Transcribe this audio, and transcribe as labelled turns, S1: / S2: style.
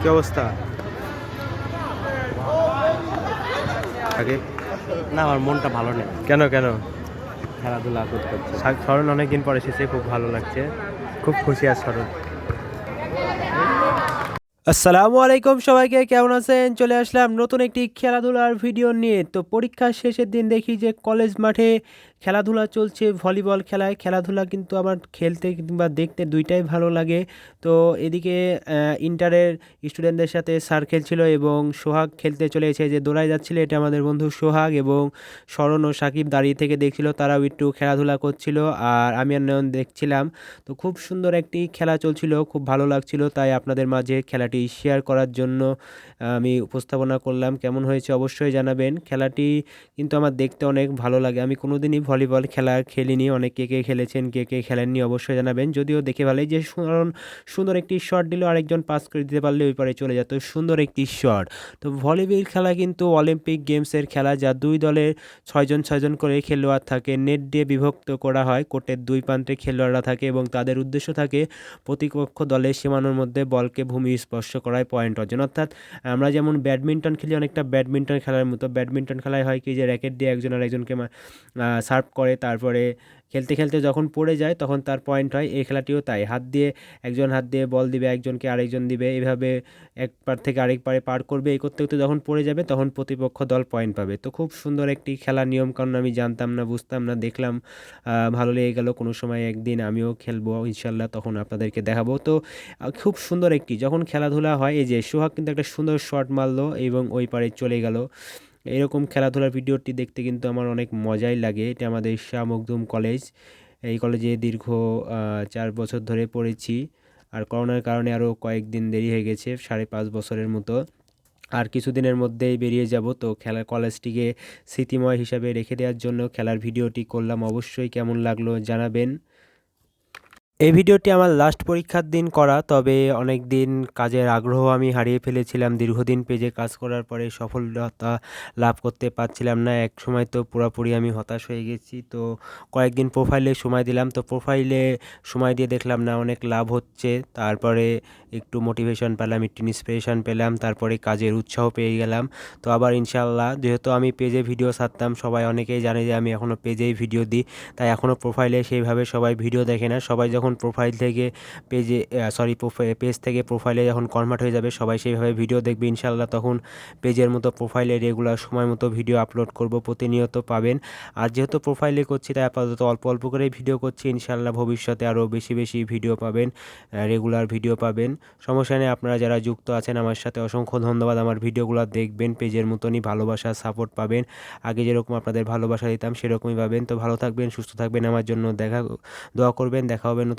S1: কি অবস্থা? আগে?
S2: না আমার মনটা ভালো নেই।
S1: কেন কেন?
S2: খেলাধুলা করতে হচ্ছে।
S1: স্মরণ অনেকদিন পর এসেছে খুব ভালো লাগছে। খুব খুশি আছে স্মরণ আসসালামু আলাইকুম সবাইকে, কেমন আছেন? চলে আসলাম নতুন একটি খেলাধুলার ভিডিও নিয়ে। তো পরীক্ষার শেষের দিন দেখি যে কলেজ মাঠে খেলাধুলা চলছে, ভলিবল খেলায়। খেলাধুলা কিন্তু আমার খেলতে কিংবা দেখতে দুইটাই ভালো লাগে। তো এদিকে ইন্টারের স্টুডেন্টদের সাথে স্যার খেলছিল এবং সোহাগ খেলতে চলে যে দৌড়ায় যাচ্ছিল, এটা আমাদের বন্ধু সোহাগ এবং স্মরণ ও সাকিব দাঁড়িয়ে থেকে দেখছিল, তারাও একটু খেলাধুলা করছিল আর আমি আর নয়ন দেখছিলাম। তো খুব সুন্দর একটি খেলা চলছিল, খুব ভালো লাগছিল, তাই আপনাদের মাঝে খেলাটি শেয়ার করার জন্য আমি উপস্থাপনা করলাম। কেমন হয়েছে অবশ্যই জানাবেন। খেলাটি কিন্তু আমার দেখতে অনেক ভালো লাগে। আমি কোনোদিনই ভলিবল খেলা খেলিনি। অনেক কে কে খেলেছেন, কে কে খেলেননি অবশ্যই জানাবেন। যদিও দেখে ভালোই যে সুন্দর সুন্দর একটি শট দিল আরেকজন পাস করে দিতে পারলে ওই পারে চলে যেত। সুন্দর একটি শট তো ভলিবল খেলা কিন্তু অলিম্পিক গেমসের খেলা যা দুই দলের ছয়জন ছয়জন করে খেলোয়াড় থাকে, নেট দিয়ে বিভক্ত করা হয়। কোর্টের দুই প্রান্তে খেলোয়াড়রা থাকে এবং তাদের উদ্দেশ্য থাকে প্রতিপক্ষ দলের সীমানোর মধ্যে বলকে ভূমি স্পর্শ করায় পয়েন্ট অর্জন। অর্থাৎ আমরা যেমন ব্যাডমিন্টন খেলি, অনেকটা ব্যাডমিন্টন খেলার মতো। ব্যাডমিন্টন খেলায় হয় কি যে র্যাকেট দিয়ে একজন আর একজনকে সার্ভ করে, তারপরে খেলতে খেলতে যখন পড়ে যায়, তখন তার পয়েন্ট হয়, এই খেলাটিও তাই। হাত দিয়ে একজন হাত দিয়ে বল দিবে, একজনকে আরেকজন দিবে, এভাবে এক পার থেকে আরেক পারে পার করবে, এই করতে করতে যখন পড়ে যাবে, তখন প্রতিপক্ষ দল পয়েন্ট পাবে। তো খুব সুন্দর একটি নিয়ম কারণ আমি জানতাম না, বুঝতাম না, দেখলাম ভালো লেগে গেল। কোনো সময় একদিন আমিও খেলব ইনশাল্লাহ তখন আপনাদেরকে দেখাবো। তো খুব সুন্দর একটি, যখন খেলাধুলা হয়, এই যে সোহাগ কিন্তু একটা সুন্দর শট মারলো এবং ওই পারে চলে গেল। এরকম খেলাধুলার ভিডিওটি দেখতে কিন্তু আমার অনেক মজাই লাগে। এটা আমাদের শাহ মখদুম কলেজ। এই কলেজে দীর্ঘ চার বছর ধরে পড়েছি। আর করোনার কারণে আরও কয়েকদিন দেরি হয়ে গেছে, সাড়ে পাঁচ বছরের মতো। আর কিছুদিনের মধ্যেই বেরিয়ে যাব। তো খেলার কলেজটিকে স্মৃতিময় হিসাবে রেখে দেওয়ার জন্য খেলার ভিডিওটি করলাম। অবশ্যই কেমন লাগল জানাবেন। এই ভিডিওটি আমার লাস্ট পরীক্ষার দিন করা, তবে অনেক দিন কাজের আগ্রহ আমি হারিয়ে ফেলেছিলাম। দীর্ঘদিন পেজে কাজ করার পরে সফলতা লাভ করতে পারছিলাম না। এক সময় তো পুরোপুরি আমি হতাশ হয়ে গেছি। তো কয়েকদিন প্রোফাইলে সময় দিলাম। তো প্রোফাইলে সময় দিয়ে দেখলাম না, অনেক লাভ হচ্ছে। তারপরে একটু মোটিভেশন পেলাম, একটু ইন্সপিরেশন পেলাম, তারপরে কাজের উৎসাহ পেয়ে গেলাম। তো আবার ইনশাল্লাহ যেহেতু আমি পেজে ভিডিও ছাড়তাম, সবাই অনেকেই জানে যে আমি এখনও পেজেই ভিডিও দিই। তাই এখনও প্রোফাইলে সেইভাবে সবাই ভিডিও দেখে না। সবাই যখন প্রোফাইল থেকে পেজে সরি পেজ থেকে প্রোফাইলে যখন কনভার্ট হয়ে যাবে, সবাই সেইভাবে ভিডিও দেখবে ইনশাল্লাহ তখন পেজের মতো প্রোফাইলে রেগুলার সময় মতো ভিডিও আপলোড করব, প্রতিনিয়ত পাবেন। আর যেহেতু প্রোফাইলে করছি, তাই আপাতত অল্প অল্প করেই ভিডিও করছি ইনশাল্লাহ ভবিষ্যতে আরও বেশি বেশি ভিডিও পাবেন রেগুলার ভিডিও পাবেন। সমস্যা নেই, আপনারা যারা যুক্ত আছেন, আমার সাথে অসংখ্য ধন্যবাদ, আমার ভিডিওগুলো দেখবেন পেজের মতনই ভালোবাসা সাপোর্ট পাবেন। আগে যেরকম আপনাদের ভালোবাসা দিতাম, সেরকমই পাবেন। তো ভালো থাকবেন, সুস্থ থাকবেন, আমার জন্য দেখা, দোয়া করবেন, দেখা হবে